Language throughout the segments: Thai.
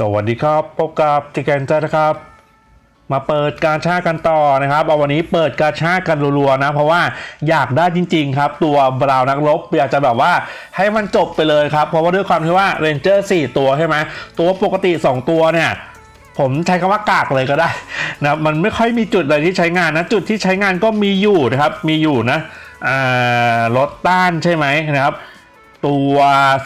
สวัสดีครับ พบกับจิแกนเจอร์นะครับ มาเปิดการชากันต่อนะครับ เอาวันนี้เปิดการชากันรัวๆนะ เพราะว่าอยากได้จริง ๆ ครับ ตัวบราวนักรบอยากจะแบบว่าให้มันจบไปเลยครับ เพราะว่าด้วยความที่ว่าเรนเจอร์4ตัวใช่ไหมตัวปกติ 2 ตัวเนี่ยผมใช้คำว่ากากเลยก็ได้นะมันไม่ค่อยมีจุดอะไรที่ใช้งานนะจุดที่ใช้งานก็มีอยู่นะครับ มีอยู่นะรถต้านใช่ไหมนะครับ ตัว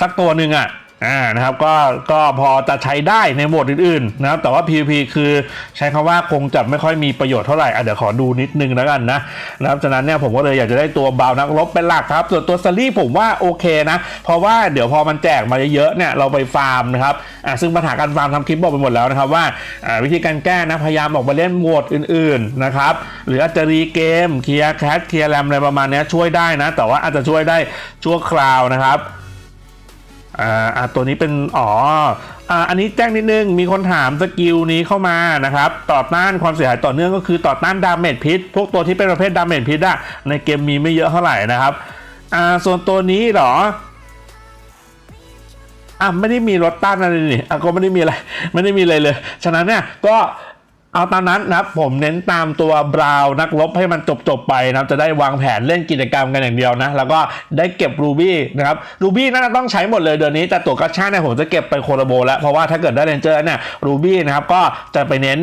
สักตัวหนึ่งอะ อ่านะครับก็ก็พอจะใช้ได้ในโหมดอื่นๆนะครับแต่ว่า PVP คือใช้คำว่าคงจะไม่ค่อยมีประโยชน์เท่าไหร่อะเดี๋ยวขอดูนิดนึงแล้วกันนะนะครับฉะนั้นเนี่ยผมก็เลยอยากจะได้ตัวบาวนักรบเป็นหลักครับ ส่วนตัวซารี่ผมว่าโอเคนะ เพราะว่าเดี๋ยวพอมันแจกมาเยอะๆเนี่ยเราไปฟาร์มนะครับอ่าซึ่งปัญหาการฟาร์มทำคลิปบอกไปหมดแล้วนะครับว่าอ่าวิธีการแก้นะพยายามออกมาเล่นโหมดอื่นๆนะครับหรืออาจจะรีเกมเคลียร์แคสเคลียร์แรมอะไรประมาณนี้ช่วยได้นะ แต่ว่าอาจจะช่วยได้ชั่วคราวนะครับ อ่าอ่าตัวนี้เป็นอ๋ออ่าอันนี้แจ้งนิดนึง มีคนถามสกิลนี้เข้ามานะครับต่อต้านความเสียหายต่อเนื่องก็คือต่อต้านดาเมจพิษ พวกตัวที่เป็นประเภทดาเมจพิษอะในเกมมีไม่เยอะเท่าไหร่นะครับอ่าส่วนตัวนี้หรออะไม่ได้มีรถต้านอะไรนี่อะก็ไม่ได้มีอะไร ไม่ได้มีอะไรเลย ฉะนั้นเนี่ยก็ เอาตามนั้นนะครับผมเน้นตามตัวบราวนักรบให้มันจบๆไปนะครับจะได้วางแผนเล่นกิจกรรมกันอย่างเดียวนะ แล้วก็ได้เก็บรูบี้นะครับรูบี้น่าจะต้องใช้หมดเลยเดือนนี้ แต่ตัวกัชชาเนี่ยผมจะเก็บไปโคลโบแล้ว เพราะว่าถ้าเกิดได้เรนเจอร์เนี่ยรูบี้นะครับก็จะไปเน้น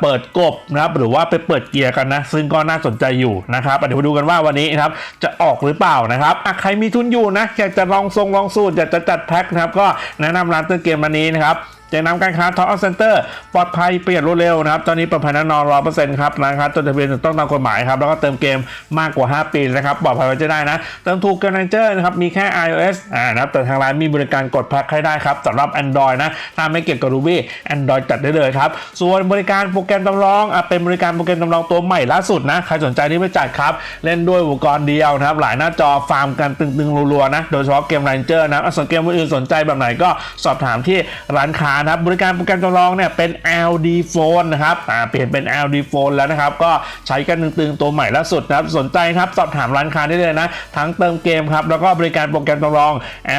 เปิดกบนะครับหรือว่าไปเปิดเกียร์กันนะ ซึ่งก็น่าสนใจอยู่นะครับเดี๋ยวมาดูกันว่าวันนี้นะครับจะออกหรือเปล่านะครับใครมีทุนอยู่นะอยากจะลองทรงลองสูตรอยากจะจัดแพ็คนะครับก็แนะนำร้านเติมเกมวันนี้นะครับจะนำการค้าท็อปเซ็นเตอร์ปลอดภัยเปลี่ยนรวดเร็วนะครับ ตอนนี้ปลอดภัยแน่นอนร้อยเปอร์เซ็นต์ครับนะครับจดทะเบียนถูกต้องตามกฎหมายครับ แล้วก็เติมเกมมากกว่า 5 ปีนะครับปลอดภัยไว้จะได้นะ เติมถูกกันเจอร์นะครับ มีแค่ iOS อ่านะครับแต่ทางร้านมีบริการกดแพ็คให้ได้ครับสำหรับ Android นะ ถ้าไม่เก็บกับ Ruby Android จัดได้เลยครับ ส่วนบริการโปรแกรมจำลองอะเป็นบริการโปรแกรมจำลองตัวใหม่ล่าสุดนะใครสนใจที่ไม่จัดครับเล่นด้วยอุปกรณ์เดียวนะครับหลายหน้าจอฟาร์มกันตึงๆรัวๆนะโดยเฉพาะเกม Ranger นะอส่วนเกมอื่นสนใจแบบไหนก็สอบถามที่ร้านค้านะครับบริการโปรแกรมจำลองเนี่ยเป็น LD Phone นะครับอ่าเปลี่ยนเป็น LD Phone แล้วนะครับก็ใช้กันตึงๆตัวใหม่ล่าสุดนะครับสนใจครับสอบถามร้านค้าได้เลยนะ ทั้งเติมเกมครับแล้วก็บริการโปรแกรมจำลอง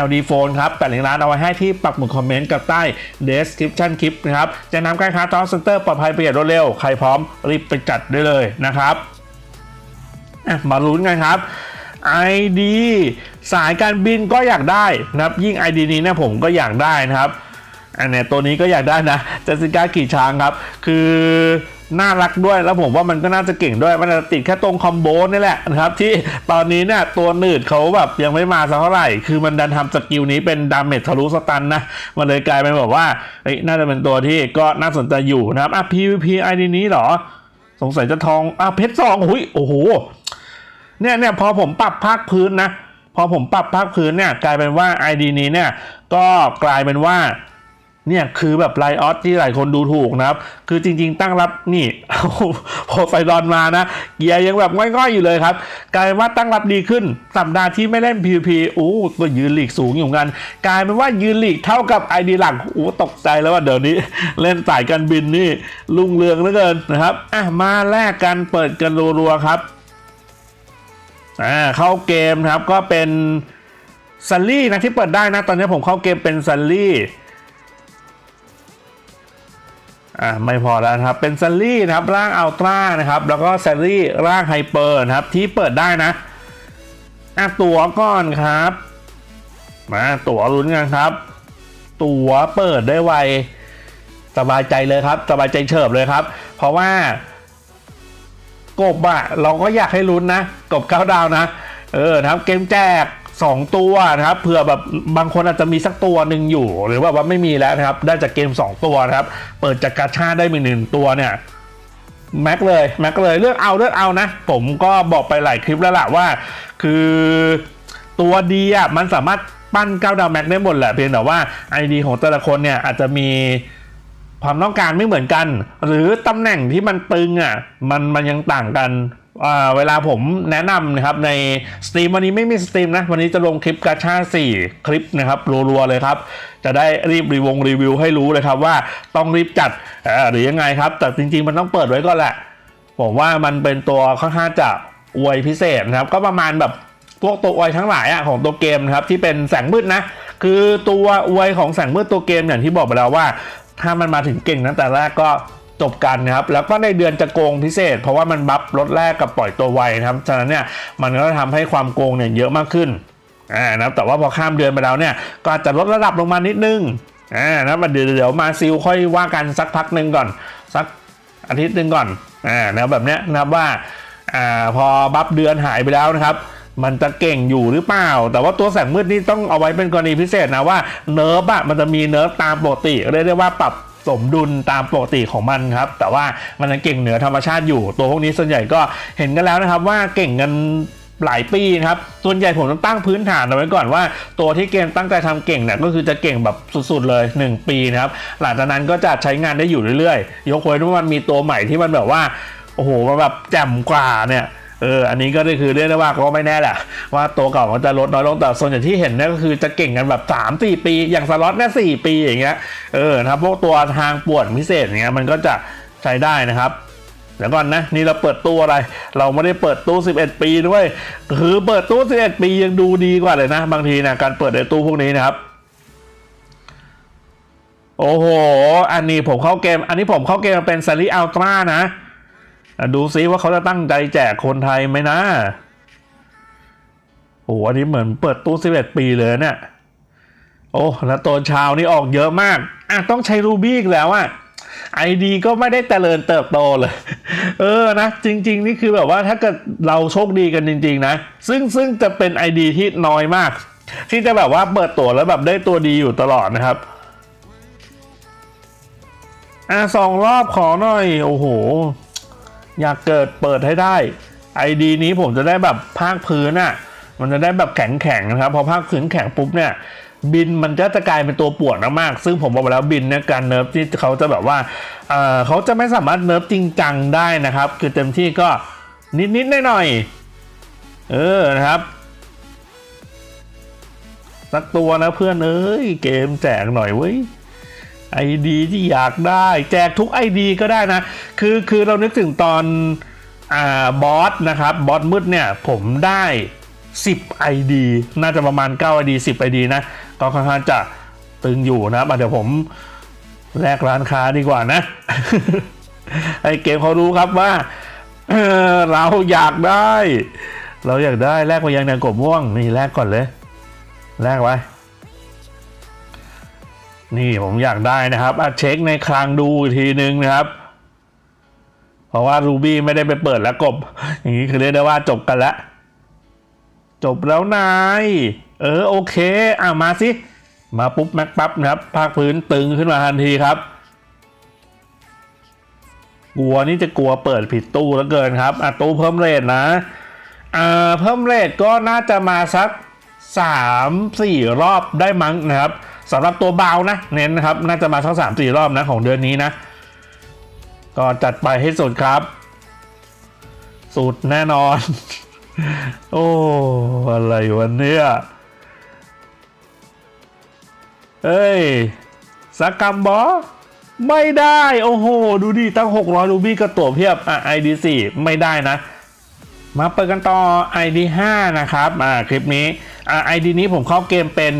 LD Phone ครับแปะลิงก์ร้านเอาไว้ให้ที่ปักหมุดคอมเมนต์กับใต้ description คลิปนะครับจะนำการค้าทอสเซ็นเตอร์ปลอดภัยประหยัดรวดเร็วใครพร้อมรีบไปจัดได้เลยนะครับมาลุ้นกันครับ ID สายการบินก็อยากได้นะครับยิ่ง ID นี้เนี่ยผมก็อยากได้นะครับ อันเนี้ยตัวนี้ก็อยากได้นะเจสสิก้าขี่ช้างครับ คือน่ารักด้วยแล้วผมว่ามันก็น่าจะเก่งด้วย มันจะติดแค่ตรงคอมโบนี่แหละนะครับ ที่ตอนนี้เนี่ยตัวหนืดเขาแบบยังไม่มาสักเท่าไหร่ คือมันดันทำสกิลนี้เป็นดาเมจทะลุสตันนะ มันเลยกลายเป็นแบบว่าเฮ้ยน่าจะเป็นตัวที่ก็น่าสนใจอยู่นะครับอะ PVP ID นี้เหรอ สงสัยจะทองอะเพชรสองหุยโอ้โหเนี่ยเนี่ยพอผมปรับภาคพื้นนะ พอผมปรับภาคพื้นเนี่ยกลายเป็นว่า ID นี้เนี่ยก็กลายเป็นว่า เนี่ยคือแบบไลออสที่หลายคนดูถูกนะครับ คือจริง ๆ ตั้งรับนี่พอไฟดอนมานะ เกียร์ยังแบบง่อยๆอยู่เลยครับ กลายเป็นว่าตั้งรับดีขึ้น สัปดาห์ที่ไม่เล่น PVP อู้ก็ยืนหลีกสูงอยู่เหมือนกัน กลายเป็นว่ายืนหลีกเท่ากับ ID หลักอู้ตกใจแล้วว่าเดี๋ยวนี้ เล่นสายการบินนี่ลุ่งเรืองเหลือเกินนะครับอะมาแลกกันเปิดกันรัวๆครับอ่าเข้าเกมครับก็เป็นซัลลี่นะที่เปิดได้นะตอนนี้ผมเข้าเกมเป็นซัลลี่ อ่าไม่พอแล้วครับ เป็นซัลลี่นะครับร่างอัลตร้านะครับ แล้วก็ซัลลี่ร่างไฮเปอร์นะครับ ที่เปิดได้นะอะตั๋วก่อนครับ มาตั๋วลุ้นกันครับ ตั๋วเปิดได้ไวสบายใจเลยครับ สบายใจเฉิบเลยครับ เพราะว่ากบอะเราก็อยากให้ลุ้นนะ กบเก้าดาวนะ เออนะครับ เกมแจก 2 ตัวนะครับเผื่อแบบบางคนอาจจะมีสักตัวหนึ่งอยู่ หรือว่าว่าไม่มีแล้วนะครับ ได้จากเกม 2 ตัวนะครับ เปิดจากกาชาได้มีหนึ่งตัวเนี่ยแม็กเลยแม็กเลยเลือกเอาเลือกเอานะ ผมก็บอกไปหลายคลิปแล้วล่ะว่า คือตัวดีอะมันสามารถปั้นเก้าดาวแม็กได้หมดแหละเพียงแต่ว่า ID ของแต่ละคนเนี่ยอาจจะมีความต้องการไม่เหมือนกัน หรือตำแหน่งที่มันตึงอะมันมันยังต่างกัน เวลาผมแนะนำนะครับในสตรีมวันนี้ไม่มีสตรีมนะ วันนี้จะลงคลิปกาชา4 คลิปนะครับรัวๆเลยครับ จะได้รีบรีวงรีวิวให้รู้เลยครับว่าต้องรีบจัดหรือยังไงครับ แต่จริงๆมันต้องเปิดไว้ก่อนแหละ ผมว่ามันเป็นตัวค่อนข้างจะอวยพิเศษนะครับ ก็ประมาณแบบพวกตัวอวยทั้งหลายอะของตัวเกมนะครับที่เป็นแสงมืดนะ คือตัวอวยของแสงมืดตัวเกมอย่างที่บอกไปแล้วว่า ถ้ามันมาถึงเก่งตั้งแต่แรกก็ จบกันนะครับแล้วก็ในเดือนจะโกงพิเศษ เพราะว่ามันบัฟลดแรกกับปล่อยตัวไวนะครับฉะนั้นเนี่ยมันก็ทำให้ความโกงเนี่ยเยอะมากขึ้นอ่านะครับแต่ว่าพอข้ามเดือนไปแล้วเนี่ยก็อาจจะลดระดับลงมานิดนึงอ่านะมันเดี๋ยวเดี๋ยวมาซิลค่อยว่ากันสักพักหนึ่งก่อน สักอาทิตย์หนึ่งก่อนอ่านะแบบเนี้ยนะครับว่าอ่าพอบัฟเดือนหายไปแล้วนะครับมันจะเก่งอยู่หรือเปล่า แต่ว่าตัวแสงมืดนี่ต้องเอาไว้เป็นกรณีพิเศษนะว่าเนิร์ฟอะมันจะมีเนิร์ฟตามปกติเรียกได้ว่าปรับ สมดุลตามปกติของมันครับ แต่ว่ามันเก่งเหนือธรรมชาติอยู่ ตัวพวกนี้ส่วนใหญ่ก็เห็นกันแล้วนะครับว่าเก่งกันหลายปีนะครับ ส่วนใหญ่ผมต้องตั้งพื้นฐานเอาไว้ก่อนว่า ตัวที่เกมตั้งใจทำเก่งเนี่ยก็คือจะเก่งแบบสุดๆเลย 1 ปีนะครับ หลังจากนั้นก็จะใช้งานได้อยู่เรื่อยๆ ยกเว้นว่ามันมีตัวใหม่ที่มันแบบว่า โอ้โหมันแบบแจ่มกว่าเนี่ย ออ อันนี้ก็ได้คือเรียกได้ว่าก็ไม่แน่แหละว่าตัวเก่ามันจะลดน้อยลงแต่ส่วนใหญ่ที่เห็นเนี่ยก็คือจะเก่งกันแบบ3 4ปี อย่างสล็อตเนี่ยสปีอย่างเงี้ยเออนะครับพวกตัวทางปวนพิเศษอย่างเงี้ยมันก็จะใช้ได้นะครับเดี๋ยวก่อนนะนี่เราเปิดตู้อะไร เราไม่ได้เปิดตู้ 11 ปีด้วยคือเปิดตู้ 11 ปียังดูดีกว่าเลยนะ บางทีนะการเปิดในตู้พวกนี้นะครับ โอ้โห อันนี้ผมเข้าเกม อันนี้ผมเข้าเกมเป็นซาริอัลตร้านะ ดูซิว่าเขาจะตั้งใจแจกคนไทยไหมนะ โอ้โหอันนี้เหมือนเปิดตู้11ปีเลยเนี่ย โอ้แล้วตัวชาวนี่ออกเยอะมาก อะต้องใช้รูบี้อีกแล้วอะไอดีก็ไม่ได้เจริญเติบโตเลย เออนะ จริง ๆ นี่คือแบบว่าถ้าเกิดเราโชคดีกันจริง ๆ นะ ซึ่งซึ่งจะเป็นไอดีที่น้อยมาก ที่จะแบบว่าเปิดตัวแล้วแบบได้ตัวดีอยู่ตลอดนะครับอะสองรอบขอหน่อย โอ้โห อยากเกิดเปิดให้ได้ไอดีนี้ผมจะได้แบบภาคพื้นอะมันจะได้แบบแข็งแข็งนะครับพอภาคพื้นแข็งปุ๊บเนี่ยบินมันจะจะกลายเป็นตัวปวดมากๆซึ่งผมบอกไปแล้วบินเนี่ยการเนิร์ฟที่เขาจะแบบว่าเออเขาจะไม่สามารถเนิร์ฟจริงจังได้นะครับ คือเต็มที่ก็นิดๆหน่อยๆเออนะครับสักตัวนะเพื่อนเอ้ยเกมแจกหน่อยเว้ย ไอดีที่อยากได้ แจกทุกไอดีก็ได้นะ คือคือเรานึกถึงตอนอ่าบอสนะครับบอสมืดเนี่ยผมได้ 10 ID น่าจะประมาณ 9 ID 10 ID นะ ก็ค่อนข้างจะตึงอยู่นะครับเดี๋ยวผมแลกร้านค้าดีกว่านะ ไอเกมเขารู้ครับว่าเเราอยากได้ เราอยากได้แลกไปยังแดงกบม่วงนี่แลกก่อนเลย แลกไว้ นี่ผมอยากได้นะครับอะเช็คในคลังดูอีกทีนึงนะครับ เพราะว่ารูบี้ไม่ได้ไปเปิดแล้วกบ อย่างนี้คือเรียกได้ว่าจบกันล้วจบแล้วนาย เออโอเค อะมาสิ มาปุ๊บแม็กปั๊บนะครับ ภาคพื้นตึงขึ้นมาทันทีครับ กลัวนี่จะกลัวเปิดผิดตู้แล้วเกินครับ อะตู้เพิ่มเรทนะ อ่าเพิ่มเรทก็น่าจะมาสัก 3 4 รอบได้มั้งนะครับสำหรับตัวเบานะเน้นนะครับ น่าจะมาสัก3 4 รอบนะของเดือนนี้นะ ก็จัดไปให้สุดครับ สุดแน่นอน โอ้อะไรวันเนี้ยเอ้ยสักกรรมบอไม่ได้ โอ้โห ดูดิ ตั้ง 600รูบี้กระตัวเพียบ อะ ID4 ไม่ได้นะ มาเปิดกันต่อ ID 5นะครับ อ่า คลิปนี้ อ่า ID นี้ผมเข้าเกมเป็น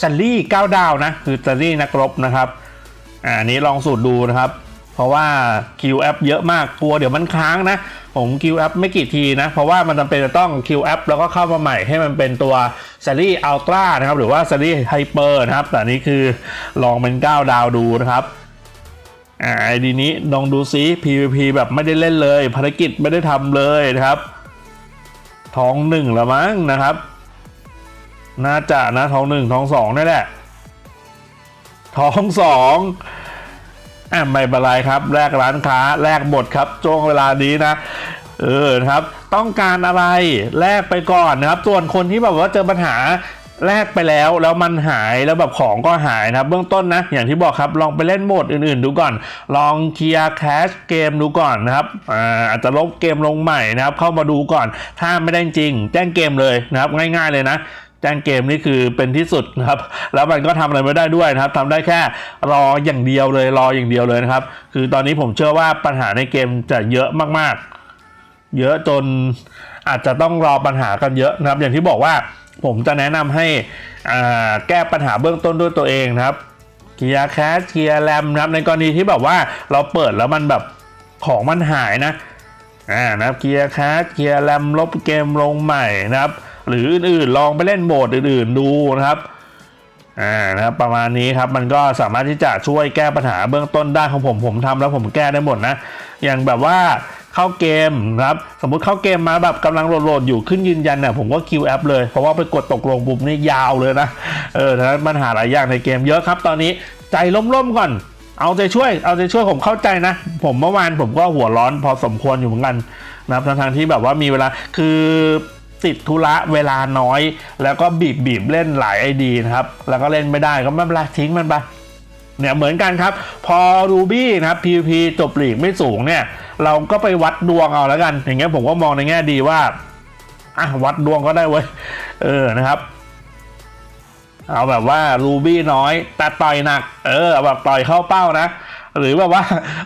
ซัลลี่9ดาวนะ คือซัลลี่นักรบนะครับอ่าอันนี้ลองสูตรดูนะครับ เพราะว่า QF เยอะมากกลัวเดี๋ยวมันค้างนะ ผม QF ไม่กี่ทีนะ เพราะว่ามันจำเป็นจะต้อง QF แอปแล้วก็เข้ามาใหม่ให้มันเป็นตัว s a l y Ultra นะครับ หรือว่า s a l y Hyper นะครับ แต่นนี้คือลองเป็น 9 ดาวดูนะครับอ่าไอดีนี้ลองดูซิ PVP แบบไม่ได้เล่นเลย ภารกิจไม่ได้ทำเลยนะครับ ท้องหนึ่งละมั้งนะครับ น่าจะนะท้องหนึ่งท้องสองนี่แหละ ท้องสองอะไม่เป็นไรครับ แลกร้านค้าแลกหมดครับช่วงเวลานี้นะเออครับ ต้องการอะไรแลกไปก่อนนะครับ ส่วนคนที่แบบว่าเจอปัญหาแลกไปแล้วแล้วมันหายแล้วแบบของก็หายนะครับ เบื้องต้นนะอย่างที่บอกครับลองไปเล่นโหมดอื่นๆ ดูก่อน ลองเคลียร์แคชเกมดูก่อนนะครับอาอาจจะลบเกมลงใหม่นะครับ เข้ามาดูก่อน ถ้าไม่ได้จริง แจ้งเกมเลยนะครับ ง่าย ๆเลยนะ แจ้งเกมนี่คือเป็นที่สุดนะครับ แล้วมันก็ทำอะไรไม่ได้ด้วยนะครับทำได้แค่รออย่างเดียวเลยรออย่างเดียวเลยนะครับ คือตอนนี้ผมเชื่อว่าปัญหาในเกมจะเยอะมากๆ เยอะจนอาจจะต้องรอปัญหากันเยอะนะครับ อย่างที่บอกว่าผมจะแนะนำให้แก้ปัญหาเบื้องต้นด้วยตัวเองนะครับเกียร์แคสเกียร์แรมนะครับ ในกรณีที่แบบว่าเราเปิดแล้วมันแบบของมันหายนะอ่านะครับเกียร์แคสเกียร์แรมลบเกมลงใหม่นะครับ หรืออื่นๆลองไปเล่นโหมดอื่นๆดูนะครับอ่านะครับประมาณนี้ครับมันก็สามารถที่จะช่วยแก้ปัญหาเบื้องต้นได้ของผมผมทำแล้วผมแก้ได้หมดนะ อย่างแบบว่าเข้าเกมครับสมมุติเข้าเกมมาแบบกำลังโหลดอยู่ขึ้นยืนยันเนี่ยผมก็คิวแอปเลย เพราะว่าไปกดตกลงปุ๊บนี่ยาวเลยนะเออฉะนั้นปัญหาหลายอย่างในเกมเยอะครับ ตอนนี้ใจล่มๆก่อน เอาใจช่วย เอาใจช่วยผมเข้าใจนะ ผมเมื่อวานผมก็หัวร้อนพอสมควรอยู่เหมือนกันนะครับทางๆที่แบบว่ามีเวลาคือ ติดธุระเวลาน้อย แล้วก็บีบบีบเล่นหลายไอดีนะครับ แล้วก็เล่นไม่ได้ก็ไม่เป็นไรทิ้งมันไปเนี่ยเหมือนกันครับ พอ Ruby นะครับ PVP จบหลีกไม่สูงเนี่ย เราก็ไปวัดดวงเอาแล้วกัน อย่างเงี้ยผมก็มองในแง่ดีว่าอะวัดดวงก็ได้เว้ยเออนะครับเอาแบบว่า Ruby น้อยแต่ต่อยหนัก เออเอาแบบต่อยเข้าเป้านะ หรือแบบว่า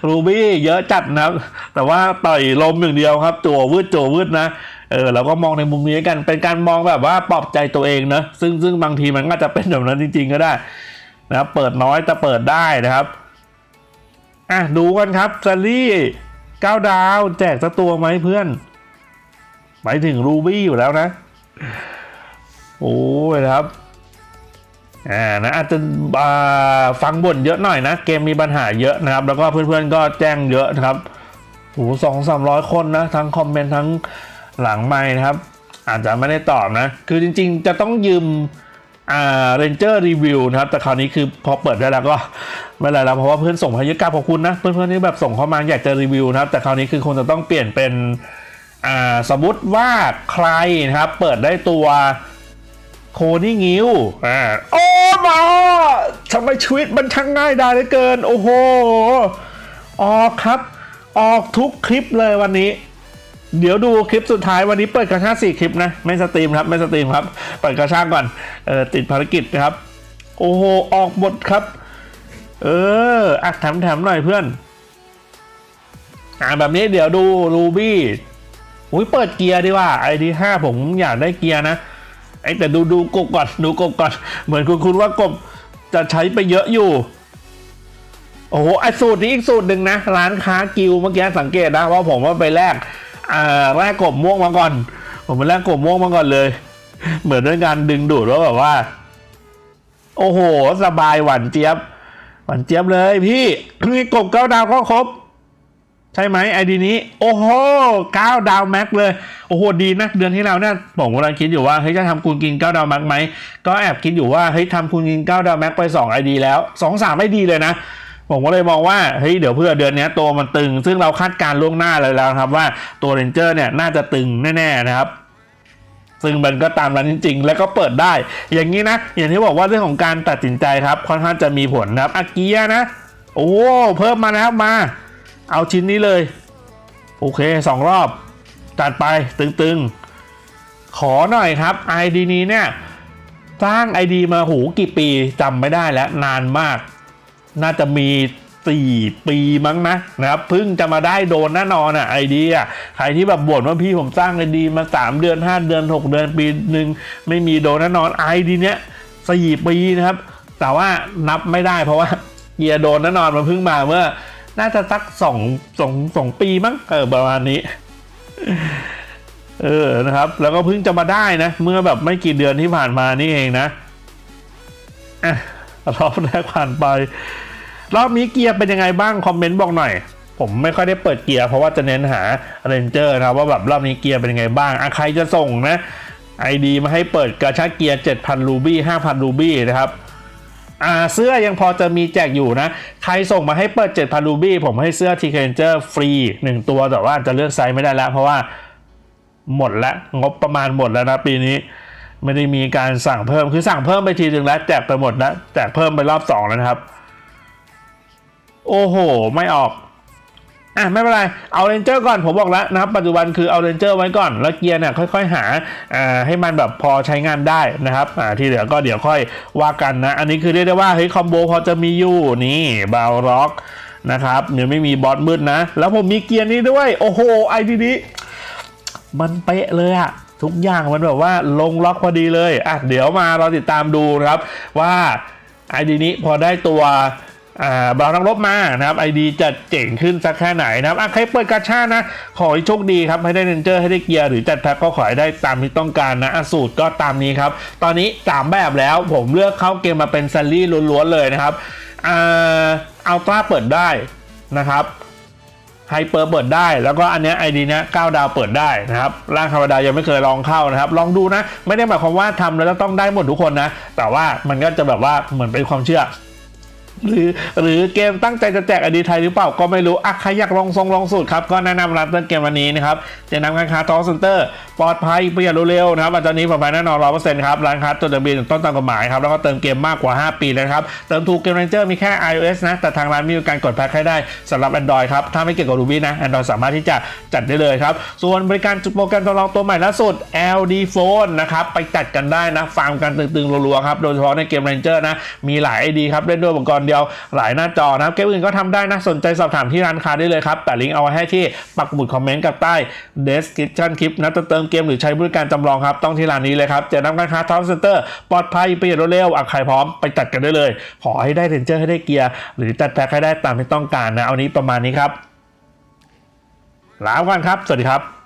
Ruby เยอะจัดนะครับ แต่ว่าต่อยลมอย่างเดียวครับจั่ววืดจั่ววืดนะ เออเราก็มองในมุมนี้กันเป็นการมองแบบว่าปลอบใจตัวเองเนอะซึ่งซึ่งบางทีมันก็จะเป็นแบบนั้นจริง ๆ ก็ได้นะครับเปิดน้อยแต่เปิดได้นะครับอะดูกันครับซัลลี่เก้าดาวแจกสักตัวไหมเพื่อนหมายถึงรูบี้อยู่แล้วนะ โอ้ยนะครับอ่านะอาจจะฟังบ่นเยอะหน่อยนะ เกมมีปัญหาเยอะนะครับ แล้วก็เพื่อนๆก็แจ้งเยอะนะครับโอ้สองสามร้อยคนนะ ทั้งคอมเมนต์ทั้ง หลังไมค์นะครับ อาจจะไม่ได้ตอบนะ คือจริงๆ จะต้องยืมอ่าเรนเจอร์รีวิวนะครับ แต่คราวนี้คือพอเปิดได้แล้วก็ไม่ไรแล้วเพราะว่าเพื่อนส่งมาเยอะกราบขอบคุณนะ เพื่อนๆที่แบบส่งเข้ามาอยากจะรีวิวนะครับ แต่คราวนี้คือคงจะต้องเปลี่ยนเป็นอ่าสมมติว่าใครนะครับ เปิดได้ตัวโคนี่งิวอ่าโอ้มาทำไมชีวิตมันช่างง่ายดายเหลือเกิน โอ้โห ออกครับ ออกทุกคลิปเลยวันนี้ เดี๋ยวดูคลิปสุดท้ายวันนี้เปิดกระชากสี่คลิปนะ ไม่สตรีมครับ ไม่สตรีมครับ เปิดกระชากก่อนเออติดภารกิจนะครับ โอ้โห ออกหมดครับ เอออะแถมแถมหน่อยเพื่อน อ่าแบบนี้เดี๋ยวดูรูบี้อุ้ยเปิดเกียร์ดีว่าไอดีห้าผมอยากได้เกียร์นะไอแต่ดูดูกบก่อนดูกบก่อน เหมือนคุณคุณว่ากบจะใช้ไปเยอะอยู่โอ้โหไอสูตรนี้อีกสูตรหนึ่งนะ ร้านค้ากิวเมื่อกี้สังเกตนะว่าผมว่าไปแลก อ่าแลกกบม่วงมาก่อน ผมไปแลกกบม่วงมาก่อนเลย เหมือนด้วยการดึงดูดว่าแบบว่า โอ้โห สบายหวานเจี๊ยบ หวานเจี๊ยบเลยพี่นี่กบเก้าดาวก็ครบ ใช่ไหมไอดีนี้ โอ้โหเก้าดาวแม็กเลย โอ้โหดีนะเดือนที่แล้วเนี่ยผมกำลังคิดอยู่ว่าเฮ้ยจะทำคูณกินเก้าดาวแม็กไหมก็แอบคิดอยู่ว่าเฮ้ยทำคูณกินเก้าดาวแม็กไปสองไอดีแล้วสองสามไอดีเลยนะ ผมก็เลยมองว่าเฮ้ยเดี๋ยวเพื่อเดือนนี้ตัวมันตึง ซึ่งเราคาดการณ์ล่วงหน้าเลยแล้วครับว่าตัวเรนเจอร์เนี่ยน่าจะตึงแน่ๆนะครับซึ่งมันก็ตามนั้นจริง ๆ แล้วก็เปิดได้ อย่างนี้นะ อย่างที่บอกว่าเรื่องของการตัดสินใจครับ ค่อนข้างจะมีผลนะครับอากิยะนะ โอ้เพิ่มมานะครับมา เอาชิ้นนี้เลย โอเคสองรอบจัดไปตึงๆ ขอหน่อยครับ ID นี้เนี่ย สร้าง ID มาหูกี่ปีจำไม่ได้แล้วนานมาก น่าจะมี4ปีมั้งนะนะครับเพิ่งจะมาได้โดนแน่นอนอะไอเดียใครที่แบบบ่นว่าพี่ผมสร้างไอดีมา3เดือน5เดือน6เดือนปีหนึ่งไม่มีโดนแน่นอนไอดีเนี้ยสี่ปีนะครับ แต่ว่านับไม่ได้เพราะว่าเกียร์โดนแน่นอนมันเพิ่งมาเมื่อ น่าจะสักสองสองสองปีมั้งเออประมาณนี้เออนะครับ แล้วก็เพิ่งจะมาได้นะ เมื่อแบบไม่กี่เดือนที่ผ่านมานี่เองนะอะ รอบแรกผ่านไป รอบนี้เกียร์เป็นยังไงบ้าง คอมเมนต์บอกหน่อย ผมไม่ค่อยได้เปิดเกียร์เพราะว่าจะเน้นหาเรนเจอร์นะว่าแบบรอบนี้เกียร์เป็นยังไงบ้างอะใครจะส่งนะไอดีมาให้เปิดกระชากเกียร์ 7,000 รูบี้ 5,000 รูบี้นะครับอ่าเสื้อยังพอจะมีแจกอยู่นะ ใครส่งมาให้เปิด 7,000 รูบี้ ผมให้เสื้อทีเคเจอร์ฟรี 1 ตัวแต่ว่าจะเลือกไซส์ไม่ได้แล้ว เพราะว่าหมดแล้ว งบประมาณหมดแล้วนะปีนี้ ไม่ได้มีการสั่งเพิ่มคือสั่งเพิ่มไปทีหนึ่งแล้วแจกไปหมดแล้วแจกเพิ่มไปรอบสองแล้วนะครับ โอ้โห ไม่ออกอะไม่เป็นไร เอาเรนเจอร์ก่อนผมบอกแล้วนะครับ ปัจจุบันคือเอาเรนเจอร์ไว้ก่อน แล้วเกียร์เนี่ยค่อย ๆ หาอ่าให้มันแบบพอใช้งานได้นะครับอ่าที่เหลือก็เดี๋ยวค่อยว่ากันนะ อันนี้คือเรียกได้ว่าเฮ้ยคอมโบพอจะมีอยู่นี่บาวร็อกนะครับเดี๋ยวไม่มีบอสมืดนะ แล้วผมมีเกียร์นี้ด้วย โอ้โหไอดีนี้มันเป๊ะเลยอะ ทุกอย่างมันแบบว่าลงล็อกพอดีเลยอะเดี๋ยวมาเราติดตามดูนะครับว่า ID นี้พอได้ตัวบราวน์นักรบมานะครับ ID จะเจ๋งขึ้นสักแค่ไหนนะครับอะใครเปิดกาชานะ ขอให้โชคดีครับ ให้ได้เรนเจอร์ให้ได้เกียร์หรือจัดแพ็คก็ขอให้ได้ตามที่ต้องการนะสูตรก็ตามนี้ครับ ตอนนี้ 3 แบบแล้วผมเลือกเข้าเกมมาเป็นซัลลี่ล้วนๆเลยนะครับอ่าอัลตร้าเปิดได้นะครับ ไฮเปอร์เปิดได้ แล้วก็อันเนี้ยไอดีเนี้ย9ดาวเปิดได้นะครับร่างธรรมดายังไม่เคยลองเข้านะครับ ลองดูนะ ไม่ได้หมายความว่าทำแล้วจะต้องได้หมดทุกคนนะ แต่ว่ามันก็จะแบบว่าเหมือนเป็นความเชื่อ หรือหรือเกมตั้งใจจะแจกอดีไทยหรือเปล่าก็ไม่รู้อะใครอยากลองทรงลองสูตรครับ ก็แนะนำร้านเติมเกมวันนี้นะครับจะนำการค้าทอสเซ็นเตอร์ปลอดภัยประหยัดเร็วๆนะครับอันนี้ปลอดภัยแน่นอนร้อยเปอร์เซ็นต์ครับร้านค้าตัวเดิมบีต้นตามกฎหมายครับแล้วก็เติมเกมมากกว่า 5 ปีนะครับเติมถูกเกมเรนเจอร์มีแค่ iOS นะแต่ทางร้านมีการกดแพ็คให้ได้สำหรับ Android ครับถ้าไม่เกี่ยวกับ Ruby นะ Android สามารถที่จะจัดได้เลยครับส่วนบริการโปรแกรมตัวรองตัวใหม่ล่าสุด LD Phone นะครับไปจัดกันได้นะฟาร์มกันตึงๆรัวๆครับโดยเฉพาะในเกม Ranger นะมีหลาย ID ครับเล่นด้วยอุปกรณ์ดียวหลายหน้าจอนะครับเกมอื่นก็ทำได้นะสนใจสอบถามที่ร้านค้าได้เลยครับแต่ลิงก์เอาไว้ให้ที่ปักหมุดคอมเมนต์กับใต้ description คลิปนะจะเติมเกมหรือใช้บริการจำลองครับต้องที่ร้านนี้เลยครับเจะนำการค้าท็อปเซ็นเตอร์ปลอดภัยประหยัดรวดเร็วอะใครพร้อมไปจัดกันได้เลย ขอให้ได้เรนเจอร์ให้ได้เกียร์หรือจัดแพ็คให้ได้ตามที่ต้องการนะเอานี้ประมาณนี้ครับลาไปก่อนครับ สวัสดีครับ